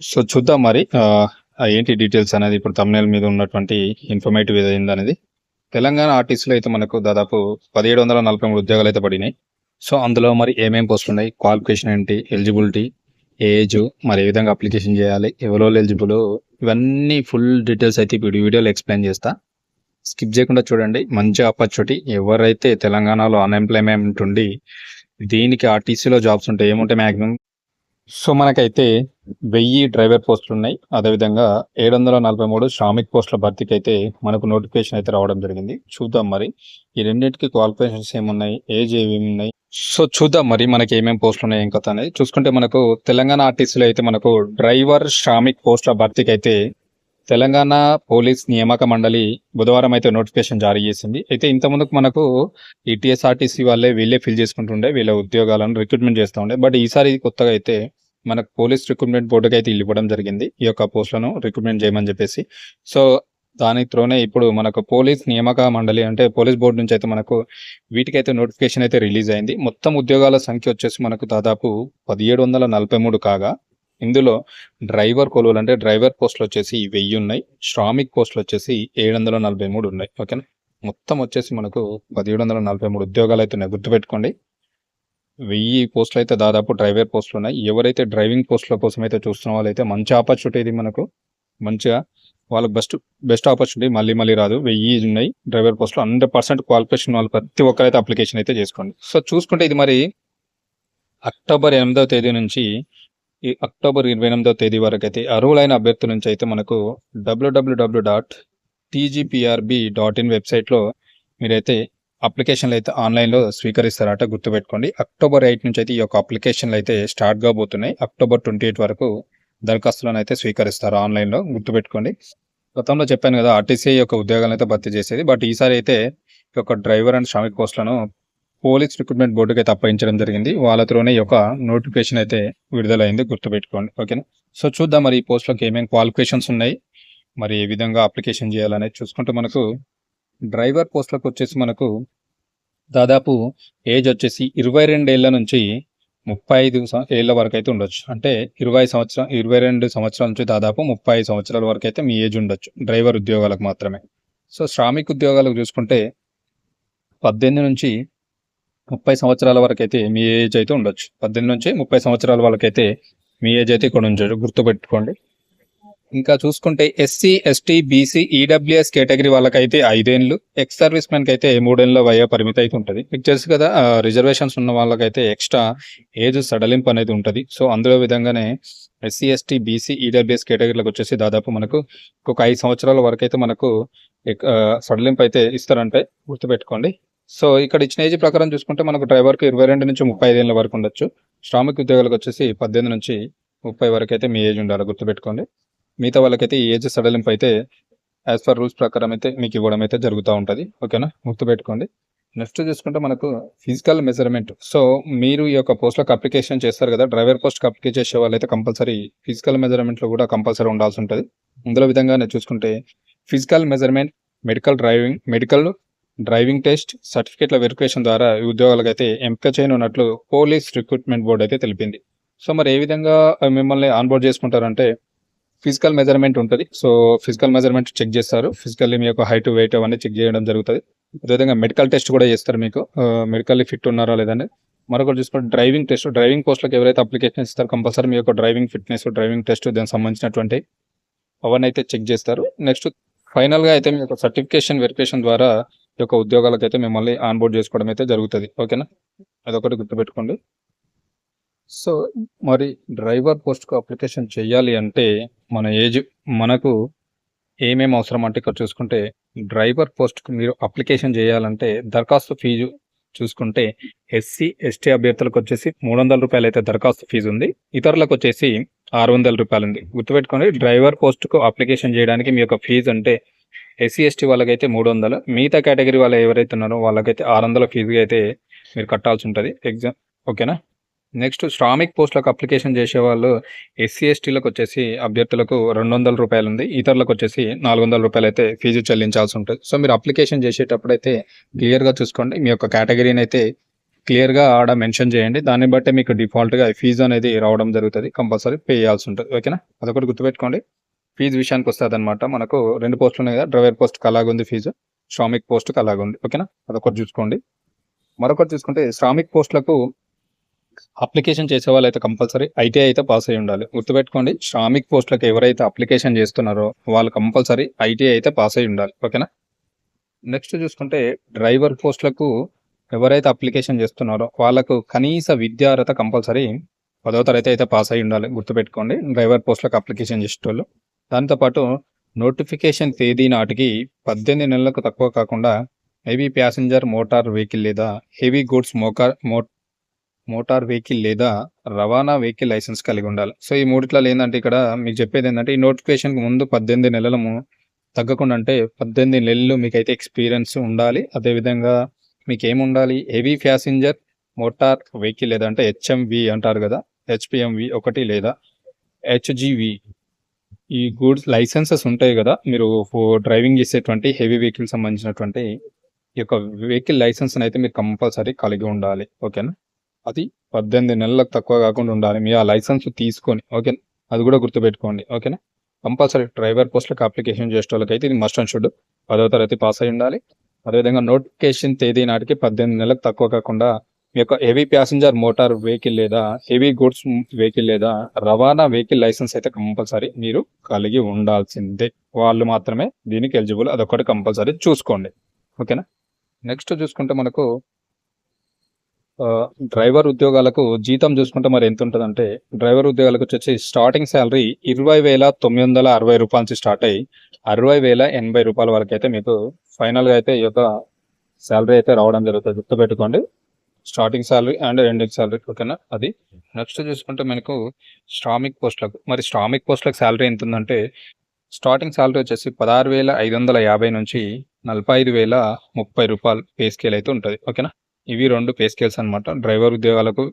So చూద్దాం మరి ఏంటి డీటెయిల్స్ అనేది ఇప్పుడు తమిళ మీద ఉన్నటువంటి ఇన్ఫర్మేటివ్ ఏదైంది అనేది తెలంగాణ ఆర్టిస్టులు అయితే మనకు దాదాపు పదిహేడు వందల నలభై మూడు ఉద్యోగాలు అయితే పడినాయి. సో అందులో మరి ఏమేమి పోస్టులు ఉన్నాయి క్వాలిఫికేషన్ ఏంటి ఎలిజిబిలిటీ ఏజ్ మరి ఏ విధంగా అప్లికేషన్ చేయాలి ఎవరో ఎలిజిబుల్ ఇవన్నీ ఫుల్ డీటెయిల్స్ అయితే ఇప్పుడు వీడియోలో ఎక్స్ప్లెయిన్ చేస్తా. స్కిప్ చేయకుండా చూడండి మంచి ఆపర్చునిటీ ఎవరైతే తెలంగాణలో అన్ఎంప్లాయ్మెంట్ ఉండి దీనికి ఆర్టీసీలో జాబ్స్ ఉంటాయి ఏముంటాయి మ్యాక్సిమం సో మనకైతే వెయ్యి డ్రైవర్ పోస్టులు ఉన్నాయి. అదేవిధంగా ఏడు వందల నలభై మూడు శ్రామిక్ పోస్టుల భర్తీకి అయితే మనకు నోటిఫికేషన్ అయితే రావడం జరిగింది. చూద్దాం మరి. ఈ రెండింటికి క్వాలిఫికేషన్స్ ఏమున్నాయి? ఏజ్ ఏమేమి ఉన్నాయి సో చూద్దాం మరి మనకి ఏమేమి పోస్టులు ఉన్నాయి ఏం కథ అనేది. చూసుకుంటే మనకు తెలంగాణ ఆర్టీసీలో అయితే మనకు డ్రైవర్ శ్రామిక్ పోస్టుల భర్తీకి అయితే తెలంగాణ పోలీస్ నియామక మండలి బుధవారం అయితే నోటిఫికేషన్ జారీ చేసింది. అయితే ఇంత ముందుకు మనకు ఈ టీఎస్ఆర్టీసీ వాళ్ళే వీళ్ళే ఫిల్ చేసుకుంటుండే వీళ్ళ ఉద్యోగాలను రిక్రూట్మెంట్ చేస్తూ ఉండే. బట్ ఈసారి కొత్తగా అయితే మనకు పోలీస్ రిక్రూట్మెంట్ బోర్డుకి అయితే ఇల్లు ఇవ్వడం జరిగింది. ఈ యొక్క పోస్టులను రిక్రూట్మెంట్ చేయమని చెప్పేసి. సో దాని త్రోనే ఇప్పుడు మనకు పోలీస్ నియామక మండలి అంటే పోలీస్ బోర్డు నుంచి అయితే మనకు వీటికైతే నోటిఫికేషన్ అయితే రిలీజ్ అయింది. మొత్తం ఉద్యోగాల సంఖ్య వచ్చేసి మనకు దాదాపు పదిహేడు వందల నలభై మూడు కాగా ఇందులో డ్రైవర్ కొలువులు అంటే డ్రైవర్ పోస్టులు వచ్చేసి వెయ్యి ఉన్నాయి శ్రామిక్ పోస్టులు వచ్చేసి ఏడు వందల నలభై మూడు ఉన్నాయి ఓకేనా? మొత్తం వచ్చేసి మనకు పదిహేడు వందల నలభై మూడు ఉద్యోగాలు అయితే ఉన్నాయి. గుర్తుపెట్టుకోండి వెయ్యి పోస్టులు అయితే దాదాపు డ్రైవర్ పోస్టులు ఉన్నాయి. ఎవరైతే డ్రైవింగ్ పోస్టుల కోసం అయితే చూస్తున్న వాళ్ళైతే మంచి ఆపర్చునిటీ ఇది మనకు. మంచిగా వాళ్ళకి బెస్ట్ బెస్ట్ ఆపర్చునిటీ మళ్ళీ మళ్ళీ రాదు. వెయ్యి ఉన్నాయి డ్రైవర్ పోస్టులు. హండ్రెడ్ పర్సెంట్ క్వాలిఫికేషన్ వాళ్ళు ప్రతి ఒక్కరైతే అప్లికేషన్ అయితే చేసుకోండి. సో చూసుకుంటే ఇది మరి అక్టోబర్ ఎనిమిదవ తేదీ నుంచి ఈ అక్టోబర్ ఇరవై ఎనిమిదో తేదీ వరకు అయితే అర్హులైన అభ్యర్థుల నుంచి అయితే మనకు WWW dot TGPRB dot in వెబ్సైట్లో మీరైతే అప్లికేషన్లు అయితే ఆన్లైన్లో స్వీకరిస్తారట గుర్తుపెట్టుకోండి. అక్టోబర్ ఎయిట్ నుంచి అయితే ఈ యొక్క అప్లికేషన్లు అయితే స్టార్ట్ కాబోతున్నాయి. అక్టోబర్ ట్వంటీ ఎయిట్ వరకు దరఖాస్తులను అయితే స్వీకరిస్తారు ఆన్లైన్లో గుర్తుపెట్టుకోండి. గతంలో చెప్పాను కదా ఆర్టీసీ యొక్క ఉద్యోగాలను అయితే భర్తీ చేసేది. బట్ ఈసారి అయితే ఈ యొక్క డ్రైవర్ అండ్ శ్రామిక పోస్టులను పోలీస్ రిక్రూట్మెంట్ బోర్డుకి అయితే అప్పగించడం జరిగింది. వాళ్ళతోనే ఒక ఈ యొక్క నోటిఫికేషన్ అయితే విడుదలైంది. గుర్తుపెట్టుకోండి. ఓకేనా? సో చూద్దాం మరి ఈ పోస్ట్లోకి ఏమేమి క్వాలిఫికేషన్స్ ఉన్నాయి. మరి ఏ విధంగా అప్లికేషన్ చేయాలనేది చూసుకుంటే మనకు డ్రైవర్ పోస్ట్లకు వచ్చేసి మనకు దాదాపు ఏజ్ వచ్చేసి ఇరవై రెండేళ్ళ నుంచి ముప్పై ఐదు ఏళ్ళ వరకు అయితే ఉండొచ్చు. అంటే ఇరవై సంవత్సరం ఇరవై రెండు సంవత్సరాల నుంచి దాదాపు ముప్పై ఐదు సంవత్సరాల వరకు అయితే మీ ఏజ్ ఉండొచ్చు. డ్రైవర్ ఉద్యోగాలకు మాత్రమే. సో శ్రామిక్ ఉద్యోగాలకు చూసుకుంటే పద్దెనిమిది నుంచి ముప్పై సంవత్సరాల వరకు అయితే మీ ఏజ్ అయితే ఉండొచ్చు. పద్దెనిమిది నుంచి ముప్పై సంవత్సరాల వాళ్ళకైతే మీ ఏజ్ అయితే ఇక్కడ ఉండొచ్చు గుర్తుపెట్టుకోండి. ఇంకా చూసుకుంటే SC ST BC EWS category వాళ్ళకైతే ఐదేళ్ళు ఎక్స్ సర్వీస్ మెన్కి అయితే మూడేళ్ళ వయ పరిమితి అయితే ఉంటుంది. మీకు తెలుసు కదా రిజర్వేషన్స్ ఉన్న వాళ్ళకైతే ఎక్స్ట్రా ఏజ్ సడలింపు అనేది ఉంటుంది. సో అందులో విధంగానే ఎస్సీ ఎస్టీ బీసీ ఈడబ్ల్యూఎస్ కేటగిరీలకు వచ్చేసి దాదాపు మనకు ఒక ఐదు సంవత్సరాల వరకు అయితే మనకు సడలింపు అయితే ఇస్తారంటే గుర్తుపెట్టుకోండి. సో ఇక్కడ ఇచ్చిన ఏజ్ ప్రకారం చూసుకుంటే మనకు డ్రైవర్కి ఇరవై రెండు నుంచి ముప్పై ఐదేళ్ళ వరకు ఉండొచ్చు. శ్రామిక ఉద్యోగాలకు వచ్చేసి పద్దెనిమిది నుంచి ముప్పై వరకు అయితే మీ ఏజ్ ఉండాలి గుర్తుపెట్టుకోండి. మిగతా వాళ్ళకైతే ఈ ఏజ్ సడలింపు అయితే యాజ్ పర్ రూల్స్ ప్రకారం అయితే మీకు ఇవ్వడం అయితే జరుగుతూ ఉంటుంది. ఓకేనా? గుర్తుపెట్టుకోండి. నెక్స్ట్ చూసుకుంటే మనకు ఫిజికల్ మెజర్మెంట్ సో మీరు ఈ యొక్క పోస్ట్లకు అప్లికేషన్ చేస్తారు కదా డ్రైవర్ పోస్ట్కి అప్లికే చేసే వాళ్ళైతే కంపల్సరీ ఫిజికల్ మెజర్మెంట్లో కూడా కంపల్సరీ ఉండాల్సి ఉంటుంది. ఇందులో విధంగానే చూసుకుంటే physical measurement medical driving medical driving test సర్టిఫికేట్ల verification ద్వారా ఈ ఉద్యోగాలకు అయితే ఎంపిక చేయనున్నట్లు పోలీస్ రిక్రూట్మెంట్ బోర్డు అయితే తెలిపింది. సో మరి ఏ విధంగా మిమ్మల్ని ఆన్బోర్డ్ చేసుకుంటారంటే ఫిజికల్ మెజర్మెంట్ ఉంటుంది. సో ఫిజికల్ మెజర్మెంట్ చెక్ చేస్తారు. ఫిజికల్లీ మీ యొక్క హైట్ వెయిట్ అవన్నీ చెక్ చేయడం జరుగుతుంది. అదేవిధంగా మెడికల్ టెస్ట్ కూడా చేస్తారు మీకు. మెడికల్లీ ఫిట్ ఉన్నారా లేదని మరొకటి చూసుకుంటే డ్రైవింగ్ టెస్ట్. డ్రైవింగ్ పోస్ట్లకు ఎవరైతే అప్లికేషన్ ఇస్తారో కంపల్సరీ మీ యొక్క డ్రైవింగ్ ఫిట్నెస్ డ్రైవింగ్ టెస్ట్ దానికి సంబంధించినటువంటి అవన్నీ అయితే చెక్ చేస్తారు. నెక్స్ట్ ఫైనల్గా అయితే మీ యొక్క సర్టిఫికేషన్ వెరిఫికేషన్ ద్వారా యొక్క ఉద్యోగాలకు అయితే మిమ్మల్ని ఆన్బోర్డ్ చేసుకోవడం అయితే జరుగుతుంది. ఓకేనా? అదొకటి గుర్తుపెట్టుకోండి. సో మరి డ్రైవర్ పోస్ట్కు అప్లికేషన్ చేయాలి అంటే మన ఏజ్ మనకు ఏమేమి అవసరం అంటే ఇక్కడ చూసుకుంటే డ్రైవర్ పోస్ట్కు మీరు అప్లికేషన్ చేయాలంటే దరఖాస్తు ఫీజు చూసుకుంటే ఎస్సీ ఎస్టీ అభ్యర్థులకు వచ్చేసి మూడు వందల రూపాయలు అయితే దరఖాస్తు ఫీజు ఉంది. ఇతరులకు వచ్చేసి ఆరు వందల రూపాయలు ఉంది గుర్తుపెట్టుకోండి డ్రైవర్ పోస్ట్కు అప్లికేషన్ చేయడానికి మీ యొక్క ఫీజు అంటే ఎస్సీ ఎస్టీ వాళ్ళకైతే మూడు వందలు. మిగతా కేటగిరీ వాళ్ళు ఎవరైతే ఉన్నారో వాళ్ళకైతే ఆరు వందల ఫీజు అయితే మీరు కట్టాల్సి ఉంటుంది. ఎగ్జామ్ ఓకేనా? నెక్స్ట్ శ్రామిక్ పోస్టులకు అప్లికేషన్ చేసే వాళ్ళు ఎస్సీ ఎస్టీలకు వచ్చేసి అభ్యర్థులకు రెండు వందల రూపాయలు ఉంది. ఇతరులకు వచ్చేసి నాలుగు వందల రూపాయలు అయితే ఫీజు చెల్లించాల్సి ఉంటుంది. సో మీరు అప్లికేషన్ చేసేటప్పుడు అయితే క్లియర్గా చూసుకోండి. మీ యొక్క కేటగిరీని అయితే క్లియర్గా ఆడ మెన్షన్ చేయండి. దాన్ని బట్టి మీకు డిఫాల్ట్గా ఫీజు అనేది రావడం జరుగుతుంది. కంపల్సరీ పే చేయాల్సి ఉంటుంది. ఓకేనా? అదొకటి గుర్తుపెట్టుకోండి. ఫీజు విషయానికి వస్తుంది అనమాట మనకు రెండు పోస్టులు ఉన్నాయి కదా డ్రైవర్ పోస్ట్కి అలాగుంది ఫీజు శ్రామిక్ పోస్ట్కి అలాగుంది ఓకేనా? అదొకటి చూసుకోండి. మరొకటి చూసుకుంటే శ్రామిక్ పోస్టులకు అప్లికేషన్ చేసే వాళ్ళైతే అయితే కంపల్సరీ ఐటీఐ అయితే పాస్ అయి ఉండాలి. గుర్తుపెట్టుకోండి శ్రామిక్ పోస్టులకు ఎవరైతే అప్లికేషన్ చేస్తున్నారో వాళ్ళు కంపల్సరీ ఐటీఐ అయితే పాస్ అయి ఉండాలి. ఓకేనా? నెక్స్ట్ చూసుకుంటే డ్రైవర్ పోస్టులకు ఎవరైతే అప్లికేషన్ చేస్తున్నారో వాళ్ళకు కనీస విద్యార్హత కంపల్సరీ పదో తరగతి అయితే పాస్ అయి ఉండాలి. గుర్తుపెట్టుకోండి డ్రైవర్ పోస్టులకు అప్లికేషన్ చేసేటోళ్ళు దాంతోపాటు నోటిఫికేషన్ తేదీ నాటికి పద్దెనిమిది నెలలకు తక్కువ కాకుండా హెవీ ప్యాసింజర్ మోటార్ వెహికల్ లేదా హెవీ గూడ్స్ మోకార్ మో మోటార్ వెహికల్ లేదా రవాణా వెహికల్ లైసెన్స్ కలిగి ఉండాలి. సో ఈ మూడిట్లలో ఏంటంటే ఇక్కడ మీకు చెప్పేది ఏంటంటే ఈ నోటిఫికేషన్కి ముందు పద్దెనిమిది నెలల తగ్గకుండా అంటే పద్దెనిమిది నెలలు మీకైతే ఎక్స్పీరియన్స్ ఉండాలి. అదేవిధంగా మీకు ఏమి ఉండాలి హెవీ ప్యాసింజర్ మోటార్ వెహికల్ లేదా అంటే హెచ్ఎంవి అంటారు కదా? హెచ్పిఎంవి ఒకటి లేదా హెచ్జివి. ఈ గూడ్స్ లైసెన్సెస్ ఉంటాయి కదా మీరు డ్రైవింగ్ చేసేటువంటి హెవీ వెహికల్ సంబంధించినటువంటి ఈ యొక్క వెహికల్ లైసెన్స్ అయితే మీరు కంపల్సరీ కలిగి ఉండాలి ఓకేనా? అది పద్దెనిమిది నెలలకు తక్కువ కాకుండా ఉండాలి మీ ఆ లైసెన్స్ తీసుకొని ఓకే అది కూడా గుర్తుపెట్టుకోండి ఓకేనా? కంపల్సరీ డ్రైవర్ పోస్ట్లకు అప్లికేషన్ చేసే వాళ్ళకైతే ఇది మస్ట్ అండ్ షుడ్. పదో తరగతి పాస్ అయి ఉండాలి. అదేవిధంగా నోటిఫికేషన్ తేదీ నాటికి పద్దెనిమిది నెలలకు తక్కువ కాకుండా మీ యొక్క హెవీ ప్యాసింజర్ మోటార్ వెహికల్ లేదా హెవీ గూడ్స్ వెహికల్ లేదా రవాణా వెహికల్ లైసెన్స్ అయితే కంపల్సరీ మీరు కలిగి ఉండాల్సిందే. వాళ్ళు మాత్రమే దీనికి ఎలిజిబుల్ అదొకటి కంపల్సరీ చూసుకోండి. ఓకేనా? నెక్స్ట్ చూసుకుంటే మనకు డ్రైవర్ ఉద్యోగాలకు జీతం చూసుకుంటే మరి ఎంత ఉంటుందంటే డ్రైవర్ ఉద్యోగాలకు వచ్చేసి స్టార్టింగ్ శాలరీ ఇరవై వేల తొమ్మిది వందల అరవై రూపాయల నుంచి స్టార్ట్ అయ్యి అరవై వేల ఎనభై రూపాయల వరకు అయితే మీకు ఫైనల్గా అయితే ఈ యొక్క శాలరీ అయితే రావడం జరుగుతుంది. గుర్తుపెట్టుకోండి. Starting salary and ending salary ఓకేనా అది. నెక్స్ట్ చూసుకుంటే మనకు శ్రామిక్ పోస్టులకు మరి శ్రామిక్ పోస్టులకు శాలరీ ఎంత ఉందంటే స్టార్టింగ్ శాలరీ వచ్చేసి పదహారు వేల ఐదు వందల యాభై నుంచి నలభై ఐదు వేల ముప్పై రూపాయలు పే స్కేల్ అయితే ఉంటుంది ఓకేనా ఇవి రెండు పే స్కేల్స్ అనమాట డ్రైవర్ ఉద్యోగాలకు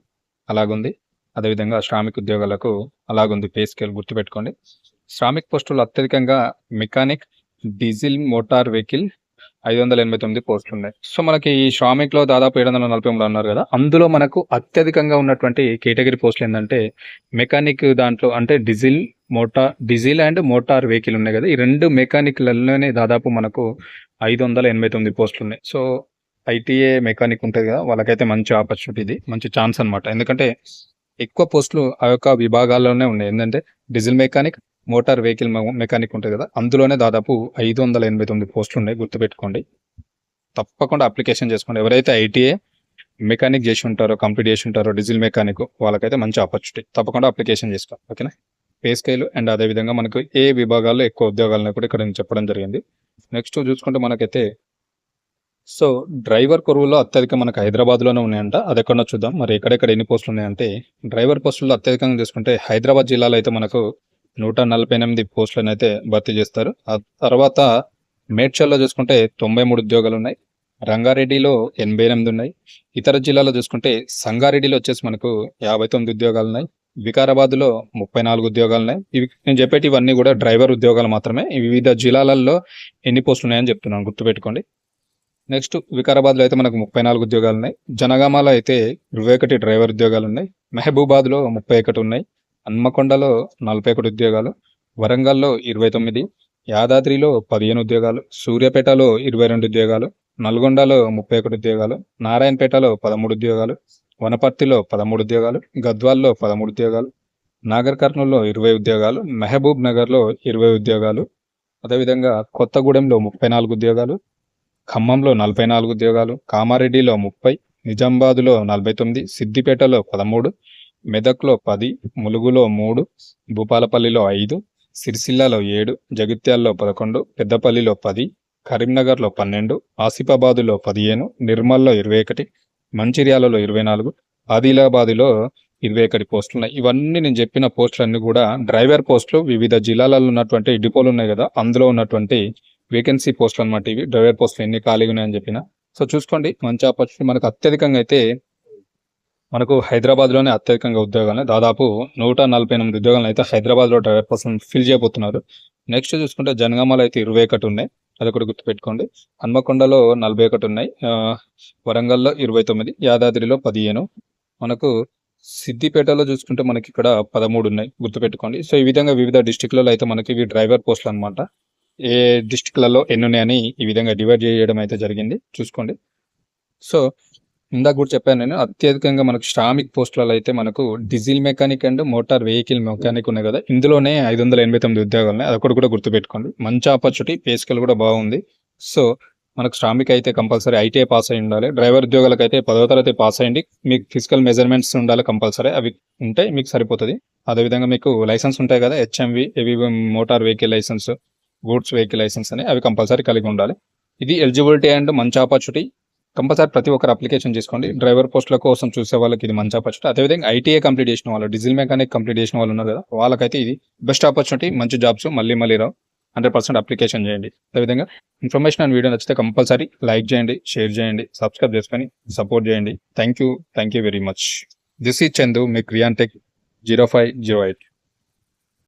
అలాగుంది అదేవిధంగా శ్రామిక్ ఉద్యోగాలకు అలాగుంది పే స్కేల్ గుర్తుపెట్టుకోండి. శ్రామిక్ పోస్టులు అత్యధికంగా మెకానిక్ డీజిల్ మోటార్ వెహికల్ ఐదు వందల ఎనభై తొమ్మిది పోస్టులు ఉన్నాయి. సో మనకి ఈ శ్రామిక్లో దాదాపు ఏడు వందల నలభై మూడు అన్నారు కదా అందులో మనకు అత్యధికంగా ఉన్నటువంటి కేటగిరీ పోస్టులు ఏంటంటే మెకానిక్ దాంట్లో అంటే diesel motor diesel and motor vehicle ఉన్నాయి కదా ఈ రెండు మెకానిక్లలోనే దాదాపు మనకు ఐదు వందల ఎనభై తొమ్మిది పోస్టులు ఉన్నాయి. సో ఐటీఏ మెకానిక్ ఉంటుంది కదా వాళ్ళకైతే మంచి ఆపర్చునిటీ ఇది మంచి ఛాన్స్ అన్నమాట. ఎందుకంటే ఎక్కువ పోస్టులు ఆ యొక్క విభాగాల్లోనే ఉన్నాయి. ఏంటంటే diesel mechanic motor vehicle mechanic ఉంటుంది కదా అందులోనే దాదాపు ఐదు వందల ఎనభై తొమ్మిది పోస్టులు ఉన్నాయి గుర్తుపెట్టుకోండి. తప్పకుండా అప్లికేషన్ చేసుకోండి. ఎవరైతే ఐటీఏ మెకానిక్ చేసి ఉంటారో కంప్లీట్ చేసి ఉంటారో డీజిల్ మెకానిక్ వాళ్ళకైతే మంచి ఆపర్చునిటీ. తప్పకుండా అప్లికేషన్ చేసుకోండి ఓకేనా? పే స్కేల్ అండ్ అదేవిధంగా మనకు ఏ విభాగాల్లో ఎక్కువ ఉద్యోగాలను కూడా ఇక్కడ నేను చెప్పడం జరిగింది. నెక్స్ట్ చూసుకుంటే మనకైతే సో డ్రైవర్ కొరువులో అత్యధిక మనకు హైదరాబాద్లోనే ఉన్నాయంట. అది ఎక్కడో చూద్దాం. మరి ఎక్కడెక్కడ ఎన్ని పోస్టులు ఉన్నాయంటే డ్రైవర్ పోస్టుల్లో అత్యధికంగా చూసుకుంటే హైదరాబాద్ జిల్లాలో అయితే మనకు నూట నలభై ఎనిమిది పోస్టులను అయితే భర్తీ చేస్తారు. ఆ తర్వాత మేడ్చల్లో చూసుకుంటే తొంభై మూడు ఉద్యోగాలు ఉన్నాయి. రంగారెడ్డిలో ఎనభై ఎనిమిది ఉన్నాయి. ఇతర జిల్లాలో చూసుకుంటే సంగారెడ్డిలో వచ్చేసి మనకు యాభై తొమ్మిది ఉద్యోగాలు ఉన్నాయి. వికారాబాద్లో ముప్పై నాలుగు ఉద్యోగాలు ఉన్నాయి. ఇవి నేను చెప్పేటి ఇవన్నీ కూడా డ్రైవర్ ఉద్యోగాలు మాత్రమే. వివిధ జిల్లాలలో ఎన్ని పోస్టులు ఉన్నాయని చెప్తున్నాను. గుర్తుపెట్టుకోండి. నెక్స్ట్ వికారాబాద్లో అయితే మనకు ముప్పై నాలుగు ఉద్యోగాలు ఉన్నాయి. జనగామలో అయితే ఇరవై ఒకటి డ్రైవర్ ఉద్యోగాలు ఉన్నాయి. మహబూబాద్లో ముప్పై ఒకటి ఉన్నాయి. హన్మకొండలో నలభై ఒకటి ఉద్యోగాలు వరంగల్లో ఇరవై తొమ్మిది యాదాద్రిలో పదిహేను ఉద్యోగాలు సూర్యాపేటలో ఇరవై రెండు ఉద్యోగాలు నల్గొండలో ముప్పై ఒకటి ఉద్యోగాలు నారాయణపేటలో పదమూడు ఉద్యోగాలు వనపర్తిలో పదమూడు ఉద్యోగాలు గద్వాల్లో పదమూడు ఉద్యోగాలు నాగర్ కర్నూల్లో ఇరవై ఉద్యోగాలు మెహబూబ్ నగర్లో ఇరవై ఉద్యోగాలు అదేవిధంగా కొత్తగూడెంలో ముప్పై నాలుగు ఉద్యోగాలు ఖమ్మంలో నలభై నాలుగు ఉద్యోగాలు కామారెడ్డిలో ముప్పై నిజామాబాద్లో నలభై తొమ్మిది సిద్దిపేటలో పదమూడు మెదక్లో పది ములుగులో మూడు భూపాలపల్లిలో ఐదు సిరిసిల్లలో ఏడు జగిత్యాల్లో పదకొండు పెద్దపల్లిలో పది కరీంనగర్లో పన్నెండు ఆసిఫాబాదులో పదిహేను నిర్మల్లో ఇరవై ఒకటి మంచిర్యాలలో ఇరవై నాలుగు ఆదిలాబాదులో ఇరవై ఒకటి పోస్టులు ఉన్నాయి. ఇవన్నీ నేను చెప్పిన పోస్టులన్నీ కూడా డ్రైవర్ పోస్టులు వివిధ జిల్లాలలో ఉన్నటువంటి డిపోలు ఉన్నాయి కదా అందులో ఉన్నటువంటి వేకెన్సీ పోస్టులు అనమాట ఇవి. డ్రైవర్ పోస్టులు ఎన్ని ఖాళీగా ఉన్నాయని చెప్పిన. సో చూసుకోండి మంచి ఆపర్చునిటీ. మనకు అత్యధికంగా అయితే మనకు హైదరాబాద్లోనే అత్యధికంగా ఉద్యోగాలు దాదాపు నూట నలభై ఎనిమిది ఉద్యోగాలను అయితే హైదరాబాద్లో డైరెక్ట్ పర్సన్ ఫిల్ చేయబోతున్నారు. నెక్స్ట్ చూసుకుంటే జనగామలో అయితే ఇరవై ఒకటి ఉన్నాయి. అది కూడా గుర్తుపెట్టుకోండి. హన్మకొండలో నలభై ఒకటి ఉన్నాయి. వరంగల్లో ఇరవై తొమ్మిది యాదాద్రిలో పదిహేను. మనకు సిద్దిపేటలో చూసుకుంటే మనకి ఇక్కడ పదమూడు ఉన్నాయి. గుర్తుపెట్టుకోండి. సో ఈ విధంగా వివిధ డిస్టిక్లలో అయితే మనకి ఇవి డ్రైవర్ పోస్టులు అనమాట ఏ డిస్టిక్లలో ఎన్ని ఉన్నాయని ఈ విధంగా డివైడ్ చేయడం అయితే జరిగింది. చూసుకోండి. సో ఇందాక కూడా చెప్పాను నేను అత్యధికంగా మనకు శ్రామిక్ పోస్టులలో అయితే మనకు diesel mechanic and motor vehicle mechanic ఉన్నాయి కదా. ఇందులోనే ఐదు వందల ఎనభై తొమ్మిది ఉద్యోగాలు ఉన్నాయి అదొకటి కూడా గుర్తుపెట్టుకోండి. మంచి ఆపర్చునిటీ పేస్కల్ కూడా బాగుంది. సో మనకు శ్రామిక్ అయితే కంపల్సరీ ఐటీఐ పాస్ అయి ఉండాలి. డ్రైవర్ ఉద్యోగాలకు అయితే పదో తరగతి పాస్ అయ్యండి. మీకు ఫిజికల్ మెజర్మెంట్స్ ఉండాలి కంపల్సరీ. అవి ఉంటే మీకు సరిపోతుంది. అదేవిధంగా మీకు లైసెన్స్ ఉంటాయి కదా హెచ్ఎంవి ఏవి motor vehicle license goods vehicle license అని అవి కంపల్సరీ కలిగి ఉండాలి. ఇది ఎలిజిబిలిటీ అండ్ మంచి ఆపర్చునిటీ. కంపల్సరీ ప్రతి ఒక్కరు అప్లికేషన్ చేసుకోండి. డ్రైవర్ పోస్టుల కోసం చూసే వాళ్ళకి ఇది మంచి ఆపర్చునిటీ అదేవిధంగా ఐటీఐ కంప్లీట్ చేసిన వాళ్ళు డీజిల్ మెకానిక్ కంప్లీట్ చేసిన వాళ్ళు ఉన్నారు కదా వాళ్ళకైతే ఇది బెస్ట్ ఆపర్చునిటీ మంచి జాబ్స్ మళ్ళీ మళ్ళీ రావు. హండ్రెడ్ పర్సెంట్ అప్లికేషన్ చేయండి. అదేవిధంగా ఇన్ఫర్మేషన్ అండ్ వీడియో నచ్చితే కంపల్సరీ లైక్ చేయండి షేర్ చేయండి సబ్స్క్రైబ్ చేసుకొని సపోర్ట్ చేయండి. Thank you thank you very much this ఈ చందు మీ క్రియాన్ tech zero five zero eight